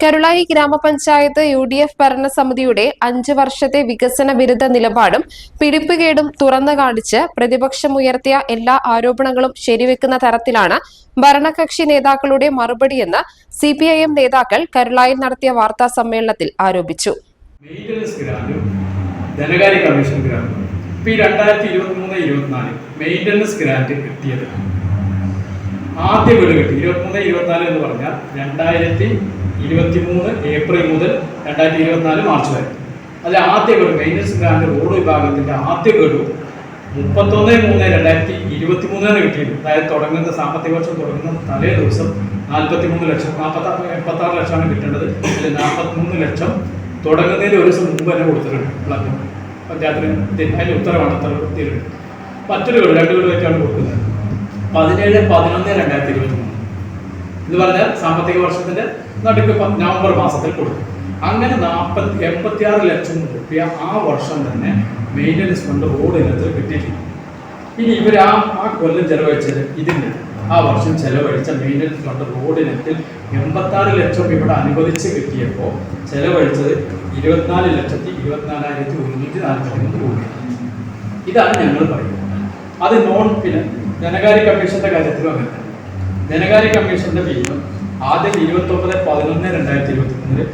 Karulai ഗ്രാമപഞ്ചായത്ത് U D F ഭരണസമിതിയുടെ അഞ്ച് വർഷത്തെ വികസന വിരുദ്ധ നിലപാടും പിടിപ്പുകേടും തുറന്നു കാണിച്ച് പ്രതിപക്ഷമുയർത്തിയ എല്ലാ ആരോപണങ്ങളും ശരിവെക്കുന്ന തരത്തിലാണ് ഭരണകക്ഷി നേതാക്കളുടെ മറുപടിയെന്ന് സി പി ഐ എം നേതാക്കൾ കരുളായിൽ നടത്തിയ വാർത്താ സമ്മേളനത്തിൽ ആരോപിച്ചു. ആദ്യ വീട് കിട്ടി ഇരുപത്തിമൂന്ന് ഇരുപത്തിനാല് എന്ന് പറഞ്ഞാൽ രണ്ടായിരത്തി ഇരുപത്തി മൂന്ന് ഏപ്രിൽ മുതൽ രണ്ടായിരത്തി ഇരുപത്തിനാല് മാർച്ച് വരെ. അതിൽ ആദ്യ ഗഡു മെയിന്റനൻസ് ഗ്രാൻഡ് റോഡ് വിഭാഗത്തിന്റെ ആദ്യ ഗഡു മുപ്പത്തൊന്ന് മൂന്ന് രണ്ടായിരത്തി ഇരുപത്തി മൂന്നിന് കിട്ടിയത് അതായത് തുടങ്ങുന്ന സാമ്പത്തിക വർഷം തുടങ്ങുന്ന തലേ ദിവസം നാൽപ്പത്തി മൂന്ന് ലക്ഷം നാൽപ്പത്തി എൺപത്തി ആറ് ലക്ഷമാണ് കിട്ടേണ്ടത്. അതിൽ നാൽപ്പത്തി മൂന്ന് ലക്ഷം തുടങ്ങുന്നതിന് ഒരു ദിവസം മുമ്പ് തന്നെ കൊടുത്തിട്ടുണ്ട് പ്ലഗ് പഞ്ചായത്തിന് അതിന്റെ ഉത്തരവാണ് ഉത്തരവിലുണ്ട് മറ്റൊരു വീട് രണ്ട് വീട് വെച്ചാണ് കൊടുക്കുന്നത്. പതിനേഴ് പതിനൊന്ന് രണ്ടായിരത്തി ഇരുപത്തി മൂന്ന് എന്ന് പറഞ്ഞാൽ സാമ്പത്തിക വർഷത്തിന്റെ നടുക്ക് നവംബർ മാസത്തിൽ കൊടുക്കും. അങ്ങനെ നാൽപ്പത്തി എൺപത്തി ആറ് ലക്ഷം രൂപ ആ വർഷം തന്നെ മെയിന്റനൻസ് ഫണ്ട് റോഡിനകത്ത് കിട്ടിയിട്ടുണ്ട്. ഇനി ഇവർ ആ ആ കൊല്ലം ചെലവഴിച്ചത് ഇതിന് ആ വർഷം ചെലവഴിച്ച മെയിന്റനൻസ് ഫണ്ട് റോഡിനത്തിൽ എൺപത്താറ് ലക്ഷം ഇവിടെ അനുവദിച്ച് കിട്ടിയപ്പോൾ ചെലവഴിച്ചത് ഇരുപത്തിനാല് ലക്ഷത്തി ഇരുപത്തിനാലായിരത്തി ഒരുന്നൂറ്റി നാൽപ്പത്തി മൂന്ന് രൂപ ഇതാണ് ഞങ്ങൾ പറയുന്നത്. അത് നോൺ പിന്നെ ധനകാര്യ കമ്മീഷന്റെ കാര്യത്തിലും അങ്ങനെ ധനകാര്യ കമ്മീഷന്റെ ഭീമം ആദ്യം ഇരുപത്തി ഒമ്പത് പതിനൊന്ന് രണ്ടായിരത്തി ഇരുപത്തി മൂന്നിൽ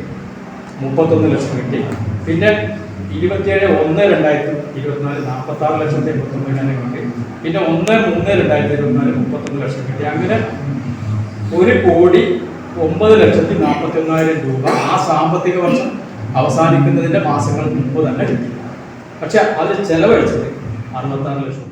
മുപ്പത്തൊന്ന് ലക്ഷം കിട്ടി. പിന്നെ ഇരുപത്തിയേഴ് ഒന്ന് രണ്ടായിരത്തി ഇരുപത്തിനാല് നാൽപ്പത്തി ആറ് ലക്ഷത്തി എൺപത്തൊമ്പതിനായിരം കിട്ടി. പിന്നെ ഒന്ന് മൂന്ന് രണ്ടായിരത്തി ഇരുപത്തിനാല് മുപ്പത്തൊന്ന് ലക്ഷം കിട്ടി. അങ്ങനെ ഒരു കോടി ഒമ്പത് ലക്ഷത്തി നാൽപ്പത്തി ഒന്നായിരം രൂപ ആ സാമ്പത്തിക വർഷം അവസാനിക്കുന്നതിന്റെ മാസങ്ങൾ മുമ്പ് തന്നെ കിട്ടി. പക്ഷെ അത് ചെലവഴിച്ചത് അറുപത്താറ് ലക്ഷം.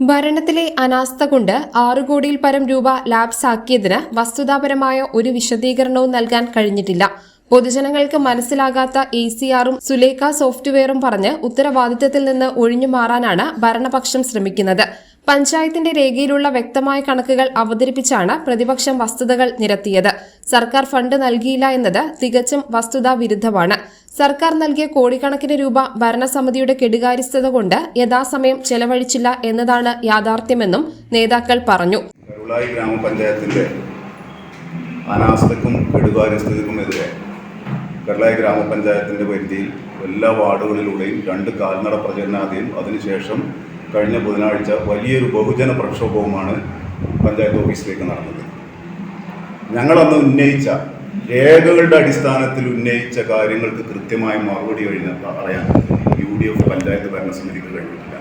ഭരണത്തിലെ അനാസ്ഥ കൊണ്ട് ആറു കോടിയിൽ പരം രൂപ ലാപ്സ് ആക്കിയതിന് വസ്തുതാപരമായ ഒരു വിശദീകരണവും നൽകാൻ കഴിഞ്ഞിട്ടില്ല. പൊതുജനങ്ങൾക്ക് മനസ്സിലാകാത്ത എ സി ആറും സുലേഖ സോഫ്റ്റ്വെയറും പറഞ്ഞ് ഉത്തരവാദിത്തത്തിൽ നിന്ന് ഒഴിഞ്ഞു മാറാനാണ് ഭരണപക്ഷം ശ്രമിക്കുന്നത്. പഞ്ചായത്തിന്റെ രേഖയിലുള്ള വ്യക്തമായ കണക്കുകൾ അവതരിപ്പിച്ചാണ് പ്രതിപക്ഷം വസ്തുതകൾ നിരത്തിയത്. സർക്കാർ ഫണ്ട് നൽകിയില്ല എന്നത് തികച്ചും വസ്തുതാ വിരുദ്ധമാണ് സർക്കാർ നൽകിയ കോടിക്കണക്കിന് രൂപ ഭരണസമിതിയുടെ കെടുകാര്യസ്ഥത കൊണ്ട് യഥാസമയം ചെലവഴിച്ചില്ല എന്നതാണ് യാഥാർത്ഥ്യമെന്നും നേതാക്കൾ പറഞ്ഞു. കരുളായി ഗ്രാമപഞ്ചായത്തിന്റെ അനാസ്ഥക്കും ഗ്രാമപഞ്ചായത്തിന്റെ പരിധിയിൽ എല്ലാ വാർഡുകളിലൂടെയും രണ്ട് കാൽനട പ്രചരണാദിയും അതിനുശേഷം കഴിഞ്ഞ ബുധനാഴ്ച വലിയൊരു ബഹുജന പ്രക്ഷോഭവുമാണ് പഞ്ചായത്ത് ഓഫീസിലേക്ക് നടന്നത്. ഞങ്ങളന്ന് ഉന്നയിച്ച രേഖകളുടെ അടിസ്ഥാനത്തിൽ ഉന്നയിച്ച കാര്യങ്ങൾക്ക് കൃത്യമായ മറുപടി കഴിഞ്ഞ പറയാൻ യു ഡി എഫ് പഞ്ചായത്ത് ഭരണസമിതിക്ക് കഴിഞ്ഞിട്ടില്ല.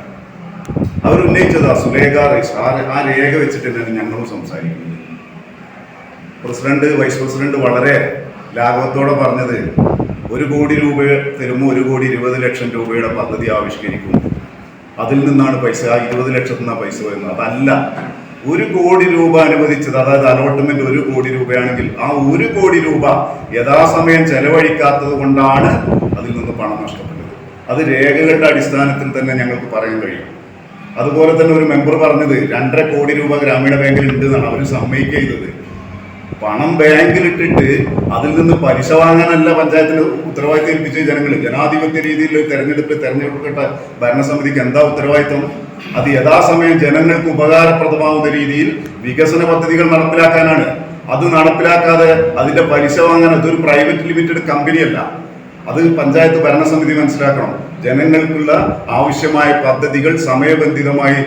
അവരുന്നയിച്ചത് ആ സുലേഖ ആ രേഖ വെച്ചിട്ട് തന്നെയാണ് ഞങ്ങളും സംസാരിക്കുന്നത്. പ്രസിഡന്റ് വൈസ് പ്രസിഡന്റ് വളരെ ലാഘവത്തോടെ പറഞ്ഞത് ഒരു കോടി രൂപ തരുമ്പോൾ ഒരു കോടി ഇരുപത് ലക്ഷം രൂപയുടെ പദ്ധതി ആവിഷ്കരിക്കും. അതിൽ നിന്നാണ് പൈസ. ആ ഇരുപത് ലക്ഷത്തിൽ നിന്നാണ് പൈസ വരുന്നത്. അതല്ല ഒരു കോടി രൂപ അനുവദിച്ചത് അതായത് അലോട്ട്മെന്റ് ഒരു കോടി രൂപയാണെങ്കിൽ ആ ഒരു കോടി രൂപ യഥാസമയം ചെലവഴിക്കാത്തത് കൊണ്ടാണ് അതിൽ നിന്ന് പണം നഷ്ടപ്പെട്ടത്. അത് രേഖകളുടെ അടിസ്ഥാനത്തിൽ തന്നെ ഞങ്ങൾക്ക് പറയാൻ കഴിയും. അതുപോലെ തന്നെ ഒരു മെമ്പർ പറഞ്ഞത് രണ്ടര കോടി രൂപ ഗ്രാമീണ ബാങ്കിൽ ഉണ്ട് എന്നാണ്. അവർ സമ്മതിക്കുക ചെയ്തത്. പണം ബാങ്കിലിട്ടിട്ട് അതിൽ നിന്ന് പലിശ വാങ്ങാനല്ല പഞ്ചായത്തിന് ഉത്തരവാദിത്തം ഏൽപ്പിച്ച ജനങ്ങൾ ജനാധിപത്യ രീതിയിൽ തെരഞ്ഞെടുപ്പ് തെരഞ്ഞെടുക്കപ്പെട്ട ഭരണസമിതിക്ക് എന്താ ഉത്തരവാദിത്തം അത് യഥാസമയം ജനങ്ങൾക്ക് ഉപകാരപ്രദമാവുന്ന രീതിയിൽ വികസന പദ്ധതികൾ നടപ്പിലാക്കാനാണ്. അത് നടപ്പിലാക്കാതെ അതിന്റെ പലിശ വാങ്ങാൻ അതൊരു പ്രൈവറ്റ് ലിമിറ്റഡ് കമ്പനിയല്ല. അത് പഞ്ചായത്ത് ഭരണസമിതി മനസ്സിലാക്കണം. ജനങ്ങൾക്കുള്ള ആവശ്യമായ പദ്ധതികൾ സമയബന്ധിതമായി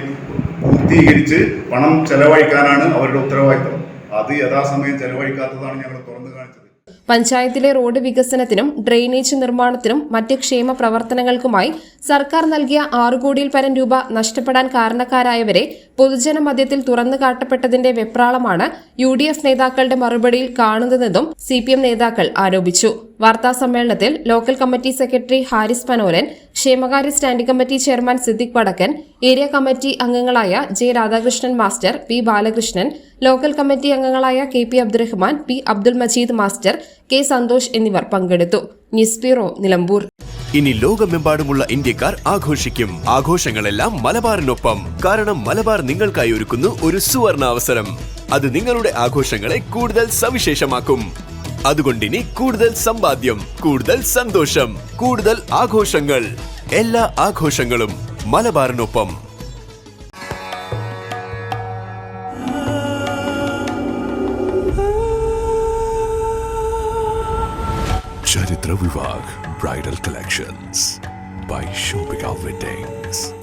പൂർത്തീകരിച്ച് പണം ചെലവഴിക്കാനാണ് അവരുടെ ഉത്തരവാദിത്തം അത് യഥാസമയം ചെലവഴിക്കാത്തതാണ് ഞങ്ങൾ തുറന്നു കാണിച്ചത്. പഞ്ചായത്തിലെ റോഡ് വികസനത്തിനും ഡ്രെയിനേജ് നിർമ്മാണത്തിനും മറ്റ് ക്ഷേമ പ്രവർത്തനങ്ങൾക്കുമായി സർക്കാർ നൽകിയ ആറു കോടിയിൽ പരം രൂപ നഷ്ടപ്പെടാൻ കാരണക്കാരായവരെ പൊതുജന മധ്യത്തിൽ തുറന്നു കാട്ടപ്പെട്ടതിന്റെ വെപ്രാളമാണ് യു ഡി എഫ് നേതാക്കളുടെ മറുപടിയിൽ കാണുന്നതെന്നും സി പി എം നേതാക്കൾ ആരോപിച്ചു. വാർത്താ സമ്മേളനത്തിൽ local committee secretary Haris Panoran ക്ഷേമകാര്യ standing committee chairman Siddique Vadakkan area committee അംഗങ്ങളായ J Radhakrishnan master P Balakrishnan local committee അംഗങ്ങളായ K P Abdurahman P Abdul Majeed master K Santhosh എന്നിവർ പങ്കെടുത്തു. News bureau Nilambur. ഇനി ലോകമെമ്പാടുമുള്ള ഇന്ത്യക്കാർ ആഘോഷിക്കും. ആഘോഷങ്ങളെല്ലാം മലബാറിനൊപ്പം. കാരണം മലബാർ നിങ്ങൾക്കായി ഒരുക്കുന്നു ഒരു സുവർണ അവസരം അത് നിങ്ങളുടെ ആഘോഷങ്ങളെ കൂടുതൽ സവിശേഷമാക്കും. അതുകൊണ്ടിനി കൂടുതൽ സമ്പാദ്യം കൂടുതൽ സന്തോഷം കൂടുതൽ ആഘോഷങ്ങൾ. എല്ലാ ആഘോഷങ്ങളും മലബാറിനൊപ്പം. Ravi Bridal Collections by Shobhika Weddings.